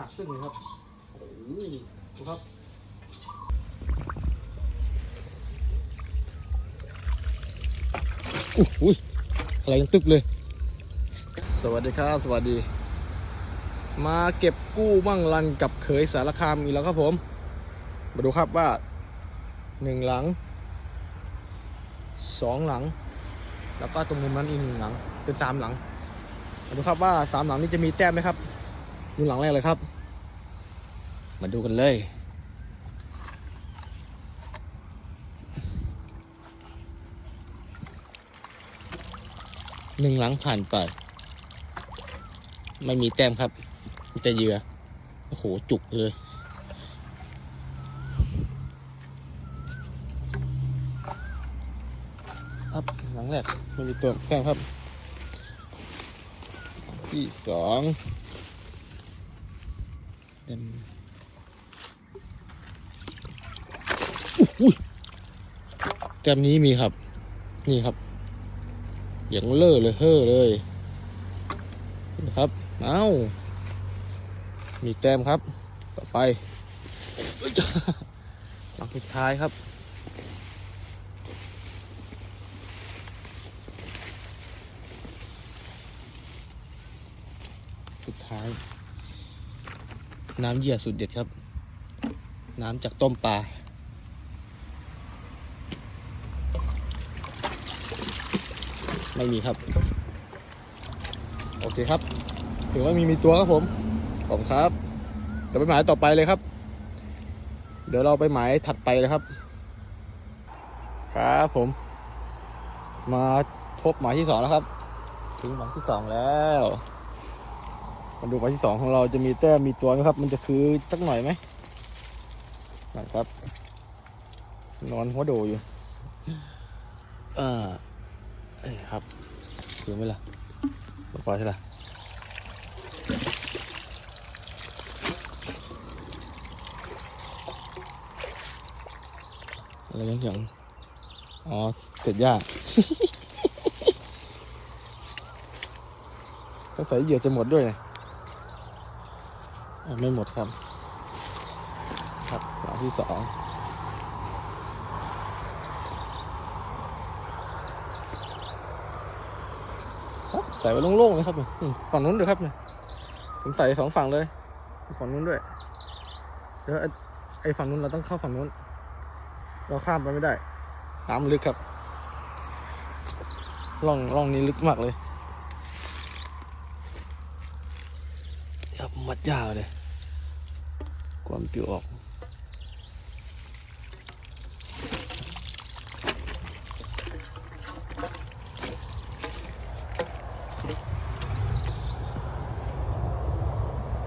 หนักขึ้นเลยครับ โอ้โหดูครับอุ้ยอะไรกันตึกเลย สวัสดีครับ สวัสดี มาเก็บกู้มั่งรันกับเขยสารคามอีกแล้วครับผม มาดูครับว่าหนึ่งหลังสองหลัง แล้วก็ตรงมุมนั้นอีกหนึ่งหลัง เป็นสามหลัง มาดูครับว่าสามหลังนี้จะมีแต้มไหมครับ ดูหลังแรกเลยครับ มาดูกันเลยหนึ่งหลังผ่านไป ไม่มีแต้มครับมีแต่เหยื่อโอ้โห จุกเลยครับหลังแรกไม่มีตัวแต้มครับ ที่สอง เต็มอุ้ยแต้มนี้มีครับ นี่ครับอย่างเลอะเลยเฮ่อเลยนะครับ เอ้ามีแต้มครับ ต่อไปเอ้ยหลังสุดท้ายครับ สุดท้าย น้ำเยื่อสุดเด็ดครับ น้ำจากต้มปลาไม่มีครับ โอเคครับ ถือว่ามีมีตัวครับผมขอบคุณครับเดี๋ยวไปหมายต่อไปเลยครับ เดี๋ยวเราไปหมายถัดไปเลยครับ ครับผม มาพบหมายที่สองแล้วครับ ถึงหมายที่สองแล้ว มาดูหมายที่สองของเราจะมีแต้มมีตัวไหมครับ มันจะคือสักหน่อยไหมนะครับ นอนหัวโดอยู่อ่าเอ้ยครับคือไหมล่ะลงไปใช่ล่ะอะไรอย่างอย่างอ๋อเสร็จยากก็ใส่เหยื่อจะหมดด้วยไงอะ ไม่หมดครับ ครับหลังที่สองใส่ไว้โล่งๆเลยครับเนี่ยฝั่งนู้นด้วยครับเนี่ยผมใส่สองฝั่งเลย ฝั่งนู้นด้วย เดี๋ยวไอ้ฝั่งนู้นเราต้องเข้าฝั่งนู้น เราข้ามไปไม่ได้ น้ำลึกครับร่องร่องนี้ลึกมากเลยครับมัดยาวเลย ความปิวออก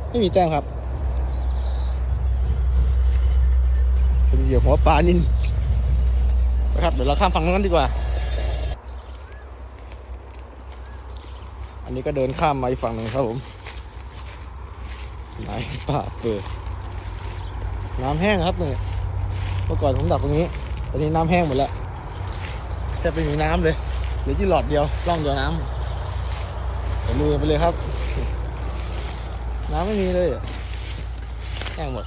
ไม่มีแต้มครับ เป็นเหยื่อหัวปลานินนะครับ เดี๋ยวเราข้ามฝั่งนั้นดีกว่า อันนี้ก็เดินข้ามมาอีกฝั่งหนึ่งครับผมไหนป่าเปิด น้ำแห้งครับเนี่ยเมื่อก่อนผมดักตรงนี้ ตอนนี้น้ำแห้งหมดแล้วแทบไม่มีน้ำเลยเหลือที่หลอดเดียวร่องเดียวน้ำไปลุยไปเลยครับ น้ำไม่มีเลยแห้งหมด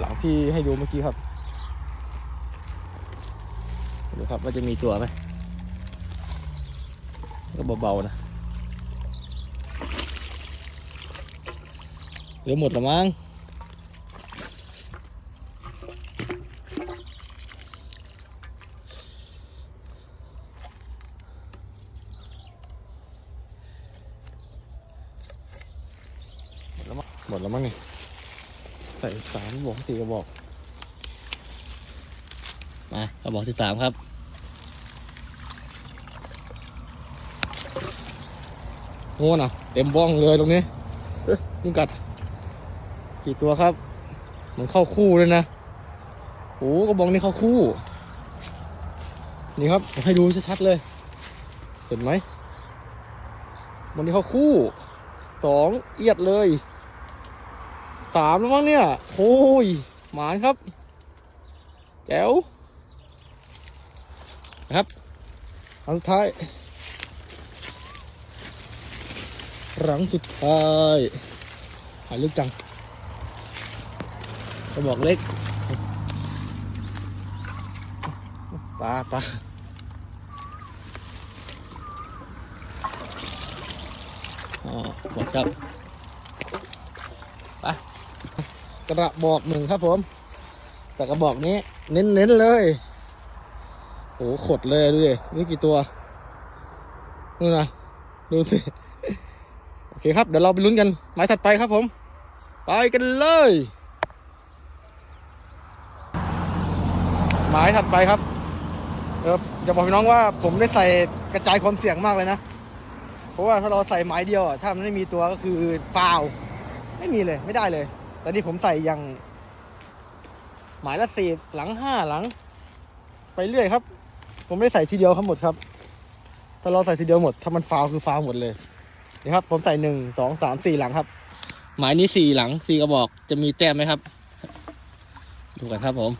หลังที่ให้ดูเมื่อกี้ครับดูครับว่าจะมีตัวไหม ก็เบาๆนะเหลือหมดละมั้งหมดแล้วมั้งหมดแล้วมั้งนี่ใส่สามบอกสี่กระบอก มากระบอกที่สามครับ โง่น่ะ เต็มบ้องเลยตรงนี้เอ๊ะยุงกัด กี่ตัวครับเหมือนเข้าคู่เลยนะโอ้กระบอกนี้เข้าคู่ นี่ครับให้ดูชัดๆเลย เห็นไหมมันนี้เข้าคู่สองเอียดเลยสามแล้วมั้งเนี่ยโอ้ยหมานครับแจ๋วนะครับครั้งสุดท้าย ครั้งสุดท้ายหายลึกจังกระบอกเล็กปลาปลาอ๋อหมดครับไปกระบอกหนึ่งครับผม แต่กระบอกนี้ เน้นๆเลยโอ้ขดเลยดูดินี่กี่ตัวนู่นนะดูสิ คครับ เดี๋ยวเราไปลุ้นกันหมายถัดไปครับผม ไปกันเลย หมายถัดไปครับเออจะบอกพี่น้องว่าผมได้ใส่กระจายความเสี่ยงมากเลยนะ เพราะว่าถ้าเราใส่หมายเดียวถ้ามันไม่มีตัวก็คือฟาวไม่มีเลยไม่ได้เลย แต่นี่ผมใส่อย่าง หมายละสี่หลังห้าหลัง ไปเรื่อยครับ ผมไม่ได้ใส่ทีเดียวครับหมดครับ ถ้าเราใส่ทีเดียวหมด ถ้ามันฟาวคือฟาวหมดเลย นี่ครับ ผมใส่หนึ่งสองสามสี่หลังครับ หมายนี้สี่หลังสี่กระบอกจะมีแต้มไหมครับ ดูกันครับผม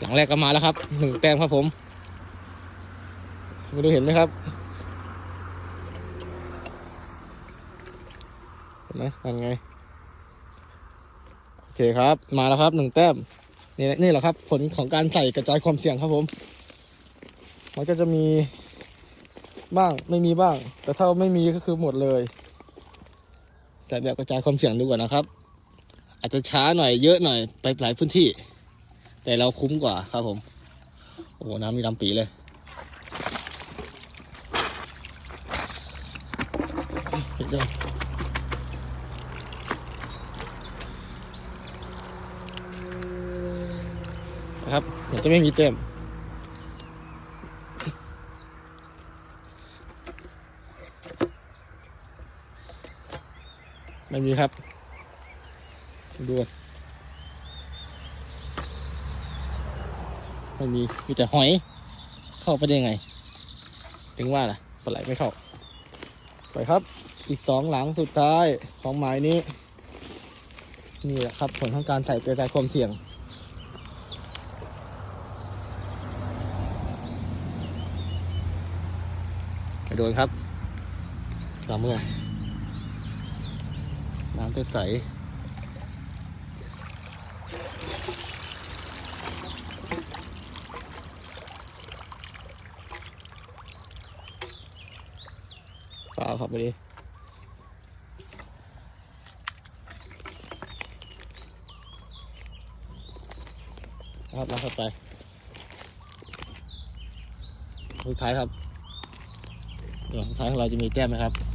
หลังแรกก็มาแล้วครับหนึ่งแต้มครับผมไม่รู้เห็นไหมครับเห็นไหมนั่นไงโอเคครับ มาแล้วครับหนึ่งแต้มนี่นี่แหละครับ ผลของการใส่กระจายความเสี่ยงครับผม มันก็จะมี บ้างไม่มีบ้าง แต่ถ้าไม่มีก็คือหมดเลยใส่แบบกระจายความเสี่ยงดูก่อนนะครับ อาจจะช้าหน่อยเยอะหน่อยไปหลายพื้นที่ แต่เราคุ้มกว่าครับผม โอ้โหน้ำมีดำปีเลยเห็นไหมนะครับเดี๋ยวจะไม่มีเต็ม ไม่มีครับ ดูไม่มีมีแต่หอย เข้าไปได้ยังไง ถึงว่าล่ะปลาไหลไม่เข้า ไปครับ อีกสองหลังสุดท้ายของหมายนี้ นี่แหละครับ ผลของการใส่กระจายความเสี่ยงไปโดนครับสามเมื่อ น้ำใสเปลาครับไปดิครับแล้วเข้าไปสุดท้ายครับเดี๋ยวสุดท้ายของเราจะมีแต้มไหมครับ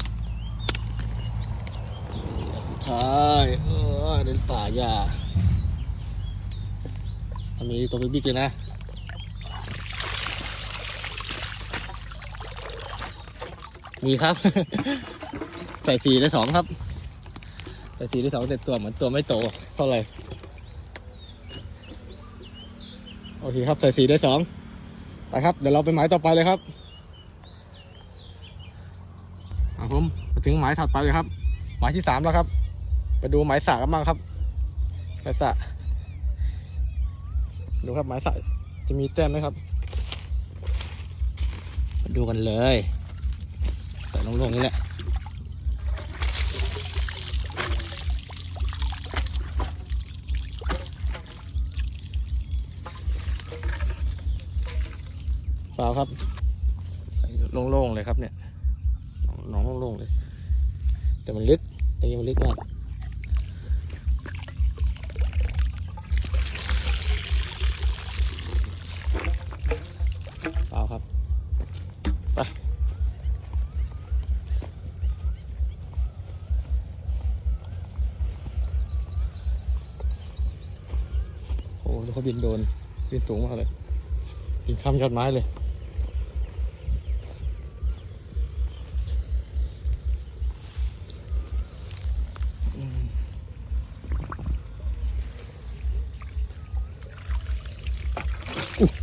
ท้ายเออเดินป่าหญ้าอันนี้ตัวบิ๊กเลยนะมีครับ ใส่สีได้สองครับ ใส่สีได้สองแต่ตัวเหมือนตัวไม่โตเท่าไหร่โอเคครับ ใส่สีได้สองไปครับ เดี๋ยวเราไปหมายต่อไปเลยครับครับผมมาถึงหมายถัดไปเลยครับ หมายที่สามแล้วครับ ไปดูหมายสากันบ้างครับหมายสาดูครับหมายสาจะมีแต้มไหมครับมาดูกันเลยใส่ลงๆนี่แหละเปล่าครับใส่โล่งๆเลยครับเนี่ยหนองโล่งๆเลย แต่มันลึกแต่ยังมันลึกมาก บินโดนบินสูงมากเลยบินข้ามยอดไม้เลย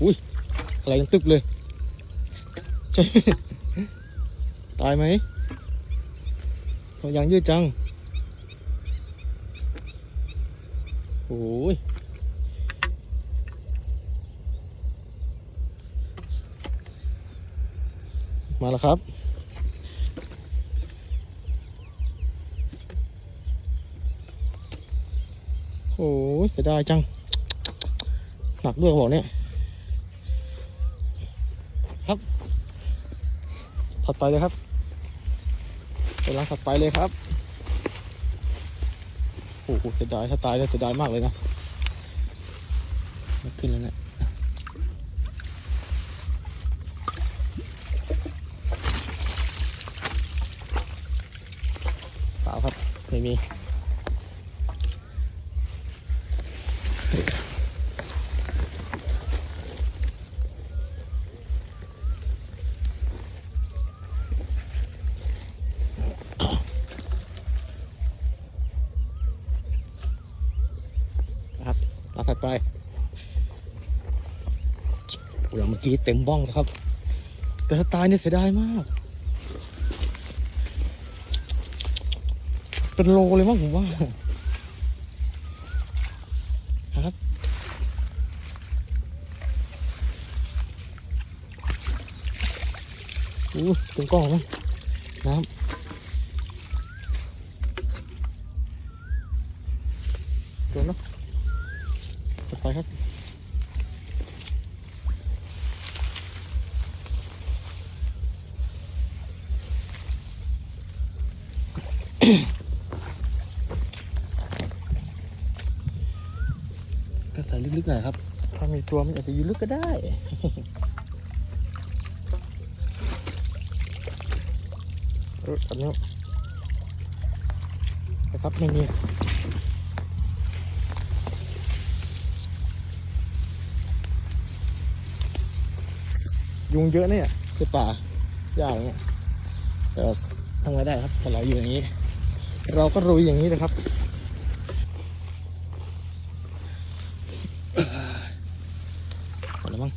อุ้ยอะไรกันตึกเลย ใช่ ตายไหมยังยืดจัง โอ้ย แล้วครับ โอ้ยเสียดายจัง หนักด้วยบอกเนี่ย ครับ ถัดไปเลยครับไปร้าถัดไปเลยครับ โอ้โหเสียดายถ้าตายเนี่ยเสียดายมากเลยนะ ขึ้นแล้วเนี่ย เปล่าครับ ไม่มีนะครับมาถัดไปโอ้ยเมื่อกี้เต็มบ้องครับ แต่ถ้าตายเนี่ยเสียดายมาก เป็นโลเลยมั้งผมว่าครับอู้เป็นกล้องมั้งน้ำ ตัวมันอาจจะอยู่ลึกก็ได้เอออันนี้นะครับไม่มียุงเยอะเนี่ยคือป่าหญ้าอย่างเงี้ยแต่ทำไงได้ครับถ้าเราอยู่อย่างนี้ เราก็รุยอย่างนี้นะครับ หมดแล้วมั้ง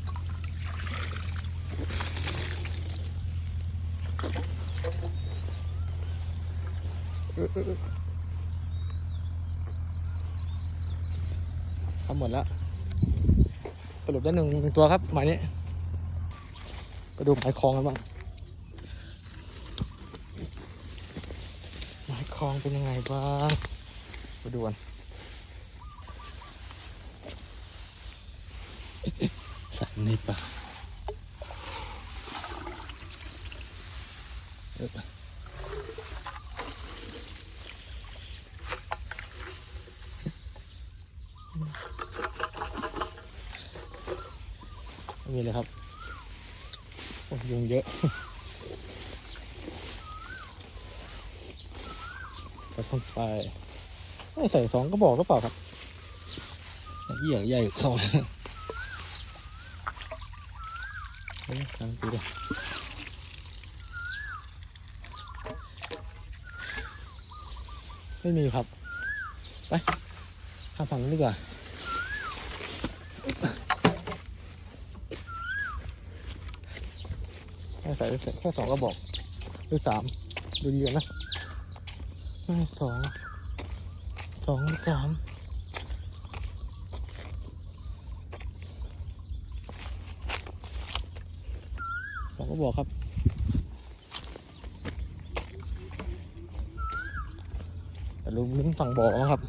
เออเออเออครับหมดแล้วสรุปได้หนึ่งหนึ่งตัวครับหมายนี้ ไปดูหมายคลองกันบ้างหมายคลองเป็นยังไงบ้างไปดูกันสัตว์ในป่าเออไม่มีเลยครับโอ้ ยุงเยอะไปท่องไปไม่ใส่สองก็บอกก็เปล่าครับใหญ่ใหญ่เข้าเฮ้ยทางกูดิไม่มีครับ ไปข้ามฝั่งนู้นดีกว่า ให้ใส่แค่สองก็บอก หรือสามดูดีกันนะสองสองสามผมก็บอกครับแต่ลุงลุงฝั่งบ่อมั้งครับ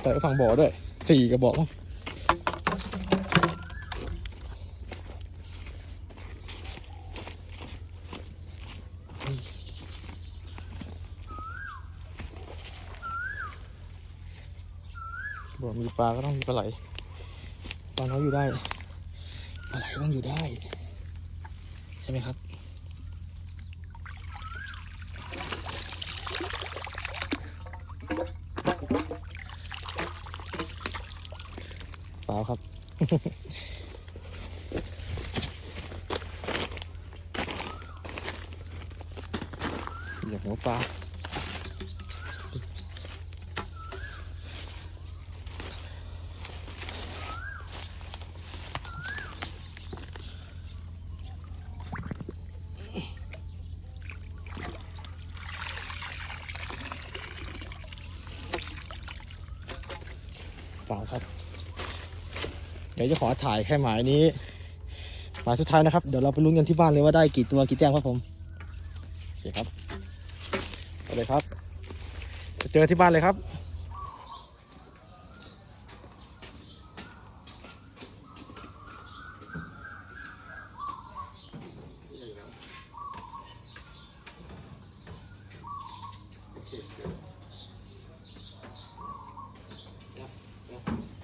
แต่ฝั่งบ่อด้วยสี่กระบอก บ่อมีปลาก็ต้องมีปลาไหลปลาน้อยอยู่ได้ปลาไหลต้องอยู่ได้ ใช่ไหมครับเปล่าครับเหยียบหัวปลาเปล่าครับ เดี๋ยวจะขอถ่ายแค่หมายนี้หมายสุดท้ายนะครับ เดี๋ยวเราไปลุ้นกันที่บ้านเลยว่าได้กี่ตัวกี่แต้มครับผมโอเคครับไปเลยครับ เจอที่บ้านเลยครับ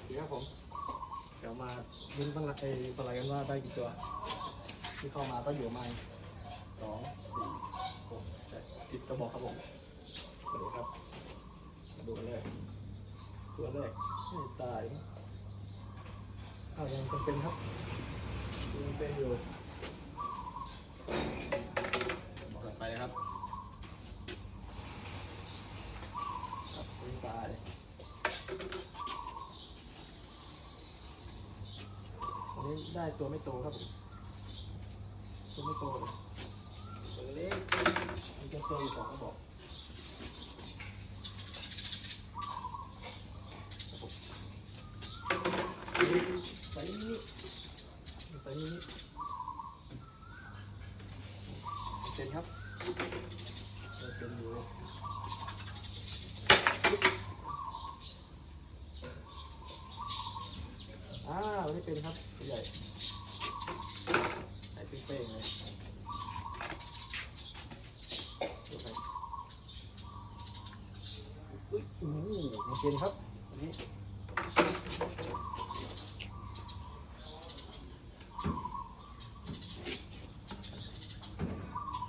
เดี๋ยวครับผม เดี๋ยวมา ลุ้นตั้งไอ้ปลายกันว่าได้กี่ตัว ที่เข้ามาก็อยู่ประมาณสองสี่หกเจ็ดสิบกระบอกครับผมสวัสดีครับมาดูกันเลยตัวแรกไม่ตายอ้าวยังเป็นเป็นครับยังเป็นอยู่บอกกันไปเลยครับครับไม่ตาย นนี้ได้ตัวไม่โตครับผมตัวไม่โตเลยตัวเล็กมีตัวโตอยู่สองกระบอกใส่นี้ใส่นี้เป็นครับเป็นอยู่ อ้าวนี่เป็นครับใหญ่ใส่เป้งๆเลยอุ้ยอ้โหมาเกนครับอันนี้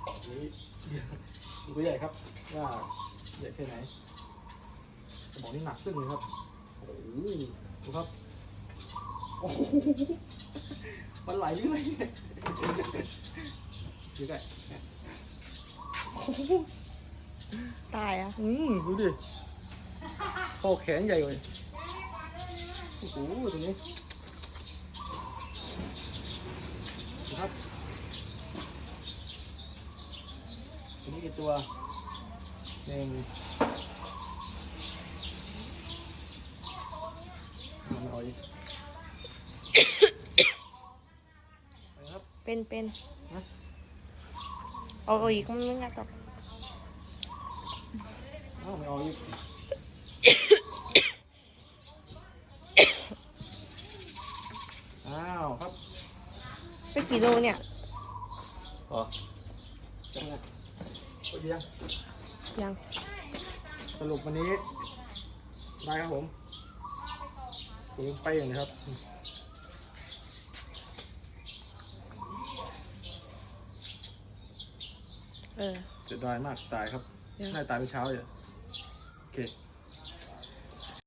อันนี้ดูตัวใหญ่ครับว่าใหญ่แค่ไหนสมองนี่หนักขึ้นเลยครับโอ้โหดูครับ โอ้โหมันไหลเรื่อยเลยดูได้ตายอะ อืมดูดิข้อแขนใหญ่เลยโอ้โหตัวนี้ครับตัวนี้กี่ตัวหนึ่งอ่าไม่เอาอีกไปครับ เป็นเป็นฮะเอาเอาอีกมันไม่งัดหรอกอ้าวไม่เอาอีกอ้าวครับเป็นกี่โลเนี่ยอ๋อจังไงโอ้ยยังยังสรุปวันนี้ได้ครับผมตัวไปอย่างนี้ครับ เออ เสียดายมากตายครับยังน่าจะตายเมื่อเช้าอยู่โอเค